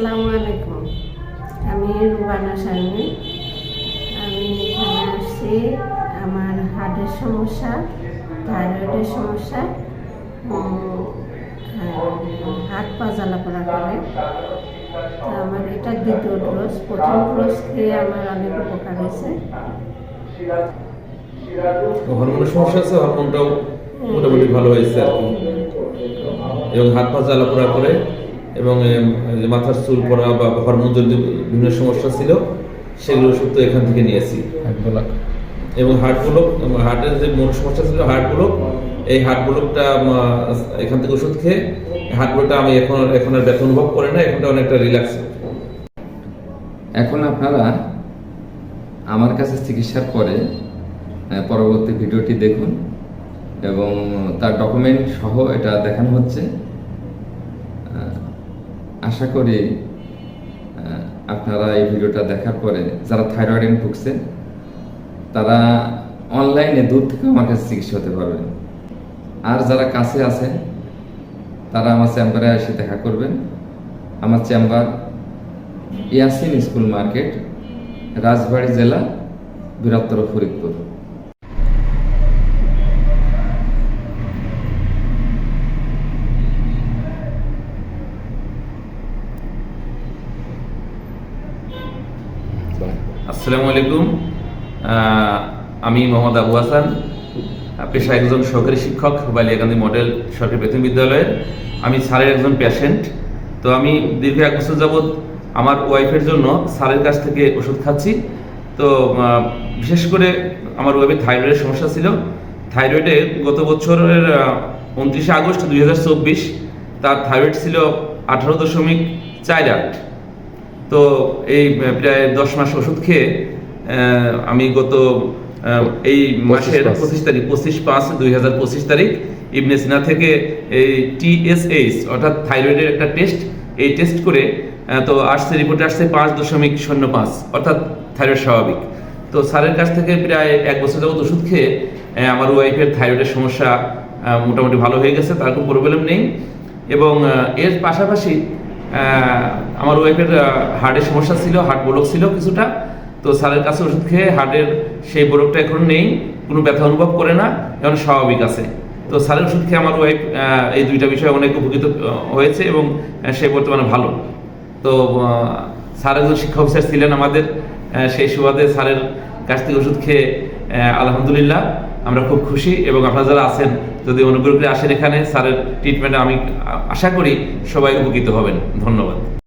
আসসালামু আলাইকুম। আমি রুবানা সাইনি আমি এখানে আসছি। আমার হার্টের সমস্যা, থাইরয়েডের সমস্যা হাত পা জ্বালা পড়া করে আমার এটা দ্বিতীয় ডোজ। প্রথম ডোজ খেয়ে আমার অনেক উপকার হয়েছে। মোটামুটি ভালো হয়েছে আর কি। এবং হাত পা জ্বালা পোড়া করে এবং মাথার চুল পড়া বা হরমোন জনিত বিভিন্ন সমস্যা ছিল সেগুলো তো এখান থেকে নিয়েছি। এবং হার্টগুলো হার্টের যে মূল সমস্যা ছিল হার্টগুলো এই হার্টগুলোটা এখান থেকে ওষুধ খেয়ে হার্টগুলোটা আমি এখন এখন আর ব্যথা অনুভব করে না এখনটা অনেকটা রিল্যাক্স এখন আপনারা আমার কাছে চিকিৎসার পরে পরবর্তী ভিডিওটি দেখুন এবং তার ডকুমেন্ট সহ এটা দেখানো হচ্ছে। আশা করি আপনারা এই ভিডিওটা দেখার পরে যারা থাইরয়েডে ভুগছেন, তারা অনলাইনে দূর থেকে আমার কাছে চিকিৎসা হতে পারবেন। আর যারা কাছে আছেন, তারা আমার চেম্বারে এসে দেখা করবেন। আমার chamber Yasin school market, Rajbari জেলা বৃহত্তর ফরিদপুর। আসসালামু আলাইকুম। আমি মোহাম্মদ আবু হাসান পেশা একজন সরকারি শিক্ষক বালিয়াকান্দি মডেল সরকারি প্রাথমিক বিদ্যালয়ের। আমি স্যারের একজন পেশেন্ট তো আমি দীর্ঘ এক বছর যাবৎ আমার ওয়াইফের জন্য স্যারের কাছ থেকে ওষুধ খাচ্ছি। তো বিশেষ করে আমার ওয়াইফের থাইরয়েডের সমস্যা ছিল। থাইরয়েডে গত বছরের উনত্রিশে আগস্ট দুই হাজার চব্বিশ, তার থাইরয়েড ছিল আঠারো দশমিক চার আট। তো এই প্রায় দশ মাস ওষুধ খেয়ে আমি গত এই মাসের পঁচিশ তারিখ পঁচিশ পাঁচ দুই হাজার পঁচিশ তারিখ ইবনে সিনা থেকে এই টিএসএইচ অর্থাৎ থাইরয়েডের একটা টেস্ট এই টেস্ট করে তো আসছে রিপোর্টে আসছে পাঁচ দশমিক শূন্য পাঁচ অর্থাৎ থাইরয়েড স্বাভাবিক। তো স্যারের কাছ থেকে প্রায় এক বছর যাবত ওষুধ খেয়ে আমার ওয়াইফের থাইরয়েডের সমস্যা মোটামুটি ভালো হয়ে গেছে তার কোনো প্রবলেম নেই। এবং এর পাশাপাশি আমার ওয়াইফের হার্টের সমস্যা ছিল হার্ট ব্লক ছিল কিছুটা। তো স্যারের কাছে ওষুধ খেয়ে হার্টের সেই ব্লকটা এখন নেই, কোনো ব্যথা অনুভব করে না, এখন স্বাভাবিক আছে। তো স্যারের ওষুধ খেয়ে আমার ওয়াইফ এই দুইটা বিষয়ে অনেক উপকৃত হয়েছে এবং সে বর্তমানে ভালো। তো স্যার একজন শিক্ষা অফিসার ছিলেন আমাদের সেই সুবাদে স্যারের কাছ থেকে ওষুধ খেয়ে আলহামদুলিল্লাহ, আমরা খুব খুশি এবং আপনারা যারা আছেন যদি অনুগ্রহ করে আসেন এখানে স্যারের ট্রিটমেন্টে আমি আশা করি সবাই উপকৃত হবেন। ধন্যবাদ।